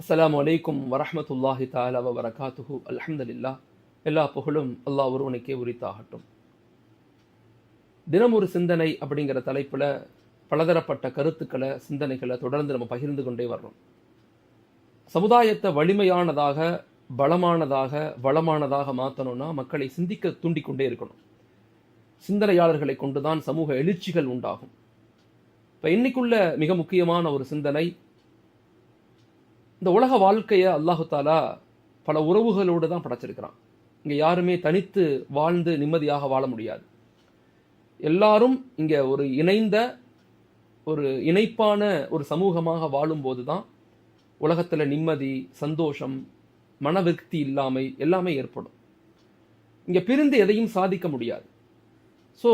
அஸ்லாம் அலைக்கும் வரமத்துல்லாஹி தாலா வரகாத்துஹு அலமதுல்லா எல்லா புகழும் அல்லாஹ் ஒருவனுக்கே உரித்தாகட்டும். தினம் ஒரு சிந்தனை அப்படிங்கிற தலைப்பில் பலதரப்பட்ட கருத்துக்களை சிந்தனைகளை தொடர்ந்து நம்ம பகிர்ந்து கொண்டே வர்றோம். சமுதாயத்தை வலிமையானதாக பலமானதாக வளமானதாக மாற்றணும்னா மக்களை சிந்திக்க தூண்டிக்கொண்டே இருக்கணும். சிந்தனையாளர்களை கொண்டுதான் சமூக எழுச்சிகள் உண்டாகும். இப்போ இன்னைக்குள்ள மிக முக்கியமான ஒரு சிந்தனை இந்த உலக வாழ்க்கையை அல்லாஹு தாலா பல உறவுகளோடு தான் படைச்சிருக்கிறான். இங்கே யாருமே தனித்து வாழ்ந்து நிம்மதியாக வாழ முடியாது. எல்லாரும் இங்கே ஒரு இணைந்த ஒரு இணைப்பான ஒரு சமூகமாக வாழும்போது தான் உலகத்தில் நிம்மதி சந்தோஷம் மனவிருத்தி இல்லாமை எல்லாமே ஏற்படும். இங்கே பிரிந்து எதையும் சாதிக்க முடியாது. ஸோ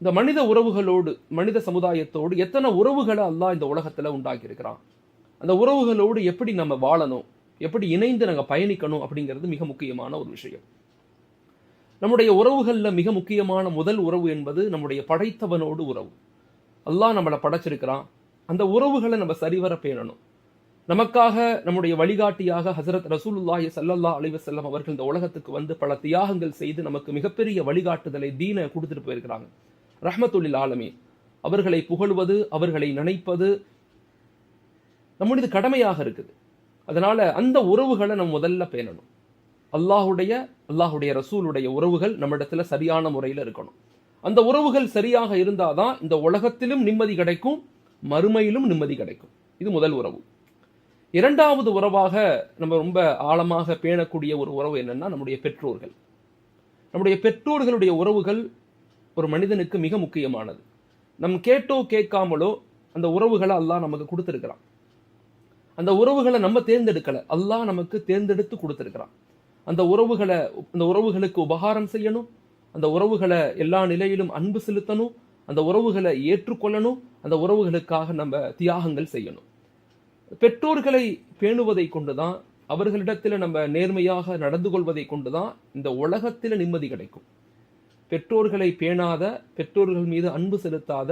இந்த மனித உறவுகளோடு மனித சமுதாயத்தோடு எத்தனை உறவுகளை அல்லாஹ் இந்த உலகத்தில் உண்டாக்கியிருக்கிறான்? அந்த உறவுகளோடு எப்படி நம்ம வாழணும்? எப்படி இணைந்து நாங்கள் பயணிக்கணும் அப்படிங்கிறது மிக முக்கியமான ஒரு விஷயம். நம்முடைய உறவுகளில் மிக முக்கியமான முதல் உறவு என்பது நம்முடைய படைத்தவனோடு உறவு. அல்லாஹ் நம்மளை படைச்சிருக்கிறான். அந்த உறவுகளை நம்ம சரிவர பேணணும். நமக்காக நம்முடைய வழிகாட்டியாக ஹசரத் ரசூலுல்லாஹி சல்லல்லா அலைவசல்லம் அவர்கள் இந்த உலகத்துக்கு வந்து பல தியாகங்கள் செய்து நமக்கு மிகப்பெரிய வழிகாட்டுதலை தீன கொடுத்துட்டு போயிருக்கிறாங்க. ரஹமத்துல்லில் ஆலமி அவர்களை புகழ்வது அவர்களை நினைப்பது நம்முடைய கடமையாக இருக்குது. அதனால் அந்த உறவுகளை நம்ம முதல்ல பேணணும். அல்லாஹுடைய அல்லாஹுடைய ரசூலுடைய உறவுகள் நம்மிடத்துல சரியான முறையில் இருக்கணும். அந்த உறவுகள் சரியாக இருந்தாதான் இந்த உலகத்திலும் நிம்மதி கிடைக்கும் மறுமையிலும் நிம்மதி கிடைக்கும். இது முதல் உறவு. இரண்டாவது உறவாக நம்ம ரொம்ப ஆழமாக பேணக்கூடிய ஒரு உறவு என்னென்னா நம்முடைய பெற்றோர்கள். நம்முடைய பெற்றோர்களுடைய உறவுகள் ஒரு மனிதனுக்கு மிக முக்கியமானது. நம் கேட்டோ கேட்காமலோ அந்த உறவுகளை அல்லாஹ் நமக்கு கொடுத்துருக்கிறான். அந்த உறவுகளை நம்ம தேர்ந்தெடுக்கலை. அல்லாஹ் நமக்கு தேர்ந்தெடுத்து கொடுத்துருக்கிறான். அந்த உறவுகளை அந்த உறவுகளுக்கு உபகாரம் செய்யணும். அந்த உறவுகளை எல்லா நிலையிலும் அன்பு செலுத்தணும். அந்த உறவுகளை ஏற்றுக்கொள்ளணும். அந்த உறவுகளுக்காக நம்ம தியாகங்கள் செய்யணும். பெற்றோர்களை பேணுவதை கொண்டுதான் அவர்களிடத்தில் நம்ம நேர்மையாக நடந்து கொள்வதை கொண்டுதான் இந்த உலகத்தில் நிம்மதி கிடைக்கும். பெற்றோர்களை பேணாத பெற்றோர்கள் மீது அன்பு செலுத்தாத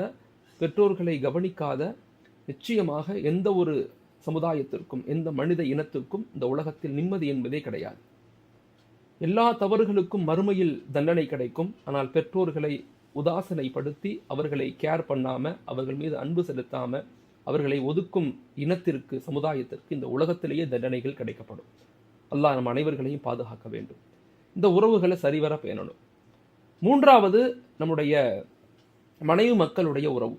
பெற்றோர்களை கவனிக்காத நிச்சயமாக எந்த ஒரு சமுதாயத்திற்கும் எந்த மனித இனத்திற்கும் இந்த உலகத்தில் நிம்மதி என்பதே கிடையாது. எல்லா தவறுகளுக்கும் மறுமையில் தண்டனை கிடைக்கும். ஆனால் பெற்றோர்களை உதாசனைப்படுத்தி அவர்களை கேர் பண்ணாமல் அவர்கள் மீது அன்பு செலுத்தாமல் அவர்களை ஒதுக்கும் இனத்திற்கு சமுதாயத்திற்கு இந்த உலகத்திலேயே தண்டனைகள் கிடைக்கப்படும். அல்லாஹ் நம் அனைவர்களையும் பாதுகாக்க வேண்டும். இந்த உறவுகளை சரிவர பேணணும். மூன்றாவது நம்முடைய மனைவி மக்களுடைய உறவு.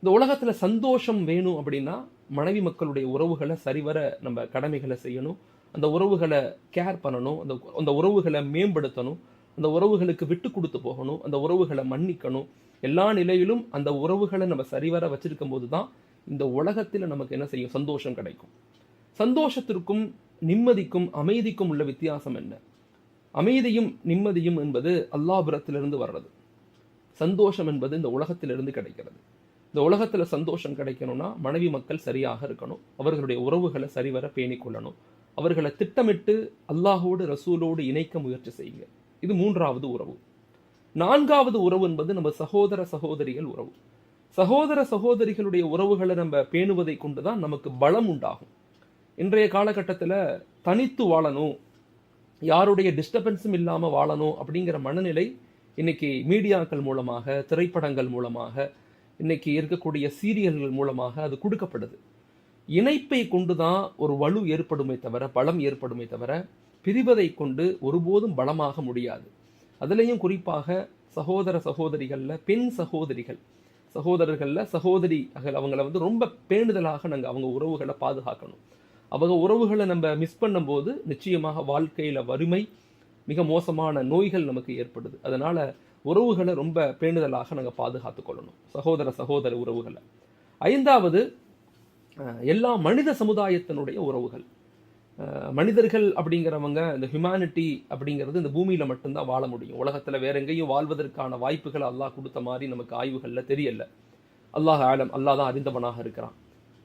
இந்த உலகத்தில் சந்தோஷம் வேணும் அப்படின்னா மனைவி மக்களுடைய உறவுகளை சரிவர நம்ம கடமைகளை செய்யணும். அந்த உறவுகளை கேர் பண்ணணும். அந்த அந்த உறவுகளை மேம்படுத்தணும். அந்த உறவுகளுக்கு விட்டு கொடுத்து போகணும். அந்த உறவுகளை மன்னிக்கணும். எல்லா நிலையிலும் அந்த உறவுகளை நம்ம சரிவர வச்சிருக்கும் போது தான் இந்த உலகத்தில் நமக்கு என்ன செய்யும்? சந்தோஷம் கிடைக்கும். சந்தோஷத்திற்கும் நிம்மதிக்கும் அமைதிக்கும் உள்ள வித்தியாசம் என்ன? அமைதியும் நிம்மதியும் என்பது அல்லாபுரத்திலிருந்து வர்றது. சந்தோஷம் என்பது இந்த உலகத்திலிருந்து கிடைக்கிறது. இந்த உலகத்தில் சந்தோஷம் கிடைக்கணும்னா மனைவி மக்கள் சரியாக இருக்கணும். அவர்களுடைய உறவுகளை சரிவர பேணிக் கொள்ளணும். அவர்களை திட்டமிட்டு அல்லாஹோடு ரசூலோடு இணைக்க முயற்சி செய்யுங்க. இது மூன்றாவது உறவு. நான்காவது உறவு என்பது நம்ம சகோதர சகோதரிகள் உறவு. சகோதர சகோதரிகளுடைய உறவுகளை நம்ம பேணுவதை கொண்டுதான் நமக்கு பலம் உண்டாகும். இன்றைய காலகட்டத்தில் தனித்து வாழணும் யாருடைய டிஸ்டர்பன்ஸும் இல்லாமல் வாழணும் அப்படிங்கிற மனநிலை இன்னைக்கு மீடியாக்கள் மூலமாக திரைப்படங்கள் மூலமாக இன்னைக்கு இருக்கக்கூடிய சீரியல்கள் மூலமாக அது கொடுக்கப்படுது. இணைப்பை கொண்டு தான் ஒரு வலு ஏற்படுமே தவிர பலம் ஏற்படுமே தவிர பிரிவதை கொண்டு ஒருபோதும் பலமாக முடியாது. அதுலேயும் குறிப்பாக சகோதர சகோதரிகளில் பெண் சகோதரிகள். சகோதரர்களில் சகோதரி அவங்கள வந்து ரொம்ப பேணுதலாக நாங்கள் அவங்க உறவுகளை பாதுகாக்கணும். அவங்க உறவுகளை நம்ம மிஸ் பண்ணும்போது நிச்சயமாக வாழ்க்கையில் வறுமை மிக மோசமான நோய்கள் நமக்கு ஏற்படுது. அதனால் உறவுகளை ரொம்ப பேணுதலாக நாங்கள் பாதுகாத்து கொள்ளணும். சகோதர சகோதர உறவுகளை. ஐந்தாவது எல்லா மனித சமுதாயத்தினுடைய உறவுகள். மனிதர்கள் அப்படிங்கிறவங்க இந்த ஹியூமானிட்டி அப்படிங்கிறது இந்த பூமியில் மட்டும்தான் வாழ முடியும். உலகத்தில் வேற எங்கேயும் வாழ்வதற்கான வாய்ப்புகள் அல்லாஹ் கொடுத்த மாதிரி நமக்கு ஆய்வுகளில் தெரியல. அல்லாஹ் ஆலம் அல்லாஹ் தான் அறிந்தவனாக இருக்கிறான்.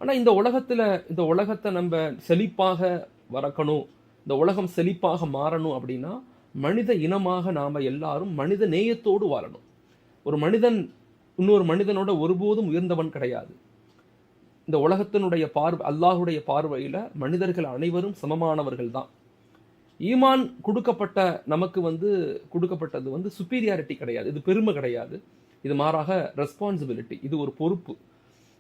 ஆனால் இந்த உலகத்தில் இந்த உலகத்தை நம்ம செழிப்பாக வறக்கணும் இந்த உலகம் செழிப்பாக மாறணும் அப்படின்னா மனித இனமாக நாம் எல்லாரும் மனித நேயத்தோடு வாழணும். ஒரு மனிதன் இன்னொரு மனிதனோட ஒருபோதும் உயர்ந்தவன் கிடையாது. இந்த உலகத்தினுடைய பார்வை அல்லாஹுடைய பார்வையில் மனிதர்கள் அனைவரும் சமமானவர்கள் தான். ஈமான் கொடுக்கப்பட்ட நமக்கு வந்து கொடுக்கப்பட்டது வந்து சுப்பீரியாரிட்டி கிடையாது. இது பெருமை கிடையாது. இது மாறாக ரெஸ்பான்சிபிலிட்டி இது ஒரு பொறுப்பு.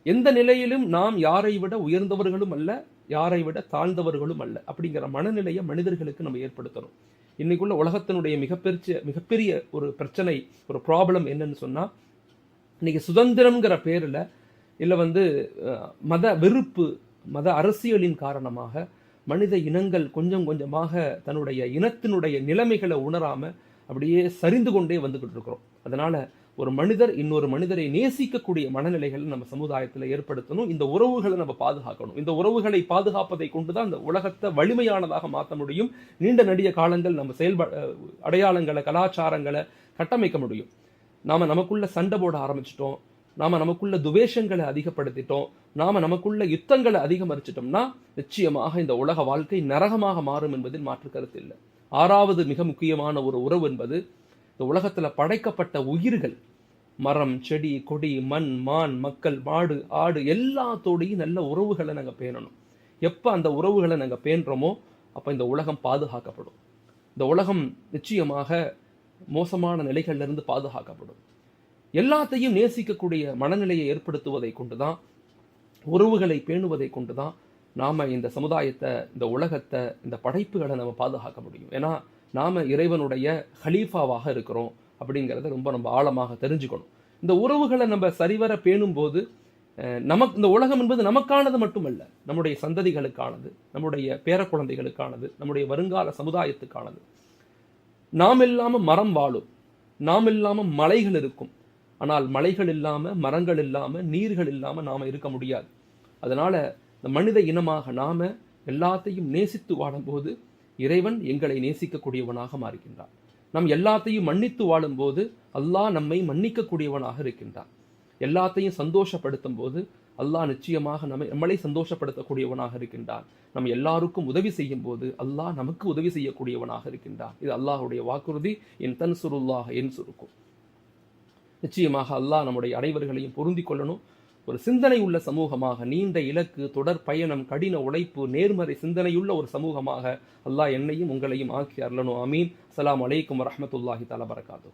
எந்த நிலையிலும் நாம் யாரை விட உயர்ந்தவர்களும் அல்ல யாரை விட தாழ்ந்தவர்களும் அல்ல. அப்படிங்கிற மனநிலையை மனிதர்களுக்கு நம்ம ஏற்படுத்தணும். இன்னைக்குள்ள உலகத்தினுடைய மிகப்பெரிய மிகப்பெரிய ஒரு பிரச்சனை ஒரு ப்ராப்ளம் என்னன்னு சொன்னால் இன்னைக்கு சுதந்திரம்ங்கிற பேரில் இல்லை வந்து மத வெறுப்பு மத அரசியலின் காரணமாக மனித இனங்கள் கொஞ்சம் கொஞ்சமாக தன்னுடைய இனத்தினுடைய நிலைமைகளை உணராமல் அப்படியே சரிந்து கொண்டே வந்துக்கிட்டு இருக்கிறோம். அதனால் ஒரு மனிதர் இன்னொரு மனிதரை நேசிக்கக்கூடிய மனநிலைகளை நம்ம சமுதாயத்தில் ஏற்படுத்தணும். இந்த உறவுகளை நம்ம பாதுகாக்கணும். இந்த உறவுகளை பாதுகாப்பதை கொண்டு தான் இந்த உலகத்தை வலிமையானதாக மாற்ற முடியும். நீண்ட நடிக காலங்கள் நம்ம செயல்ப அடையாளங்களை கலாச்சாரங்களை கட்டமைக்க முடியும். நாம் நமக்குள்ள சண்டை போட ஆரம்பிச்சிட்டோம். நாம் நமக்குள்ள துவேஷங்களை அதிகப்படுத்திட்டோம். நாம் நமக்குள்ள யுத்தங்களை அதிகமரிச்சிட்டோம்னா நிச்சயமாக இந்த உலக வாழ்க்கை நரகமாக மாறும் என்பதில் மாற்று கருத்து இல்லை. ஆறாவது மிக முக்கியமான ஒரு உறவு என்பது இந்த உலகத்தில் படைக்கப்பட்ட உயிர்கள் மரம் செடி கொடி மண் மான் மக்கள் மாடு ஆடு எல்லாத்தோடையும் நல்ல உறவுகளை நாங்கள் பேணணும். எப்போ அந்த உறவுகளை நாங்கள் பேணுறோமோ அப்போ இந்த உலகம் பாதுகாக்கப்படும். இந்த உலகம் நிச்சயமாக மோசமான நிலைகளிலிருந்து பாதுகாக்கப்படும். எல்லாத்தையும் நேசிக்கக்கூடிய மனநிலையை ஏற்படுத்துவதை கொண்டுதான் உறவுகளை பேணுவதை கொண்டுதான் நாம் இந்த சமுதாயத்தை இந்த உலகத்தை இந்த படைப்புகளை நம்ம பாதுகாக்க முடியும். ஏன்னா நாம் இறைவனுடைய ஹலீஃபாவாக இருக்கிறோம். அப்படிங்கிறத ரொம்ப நம்ம ஆழமாக தெரிஞ்சுக்கணும். இந்த உறவுகளை நம்ம சரிவர பேணும் போது நமக்கு இந்த உலகம் என்பது நமக்கானது மட்டுமல்ல நம்முடைய சந்ததிகளுக்கானது நம்முடைய பேரக்குழந்தைகளுக்கானது நம்முடைய வருங்கால சமுதாயத்துக்கானது. நாம் இல்லாமல் மரம் வாழும் நாம் இல்லாமல் மலைகள் இருக்கும். ஆனால் மலைகள் இல்லாமல் மரங்கள் இல்லாமல் நீர்கள் இல்லாமல் நாம் இருக்க முடியாது. அதனால் இந்த மனித இனமாக நாம் எல்லாத்தையும் நேசித்து வாழும்போது இறைவன் எங்களை நேசிக்கக்கூடியவனாக மாறுகின்றான். நம் எல்லாத்தையும் மன்னித்து வாழும்போது அல்லாஹ் நம்மை மன்னிக்கக்கூடியவனாக இருக்கின்றான். எல்லாத்தையும் சந்தோஷப்படுத்தும் போது அல்லாஹ் நிச்சயமாக நம்மை நம்மளை சந்தோஷப்படுத்தக்கூடியவனாக இருக்கின்றான். நம்ம எல்லாருக்கும் உதவி செய்யும் போது அல்லாஹ் நமக்கு உதவி செய்யக்கூடியவனாக இருக்கின்றான். இது அல்லாஹுடைய வாக்குறுதி. என் தன் சுருல்லாக என் சுருக்கும் நிச்சயமாக அல்லாஹ் நம்முடைய அனைவர்களையும் பொருந்திக் கொள்ளணும். ஒரு சிந்தனை உள்ள சமூகமாக நீண்ட இலக்கு தொடர் பயணம் கடின உழைப்பு நேர்மறை சிந்தனையுள்ள ஒரு சமூகமாக அல்லாஹ் என்னையும் உங்களையும் ஆக்கி அருளணும். அமீன் அலாம் அலைக்கும் வரமத்துல்லாஹி தலா பரகாத்து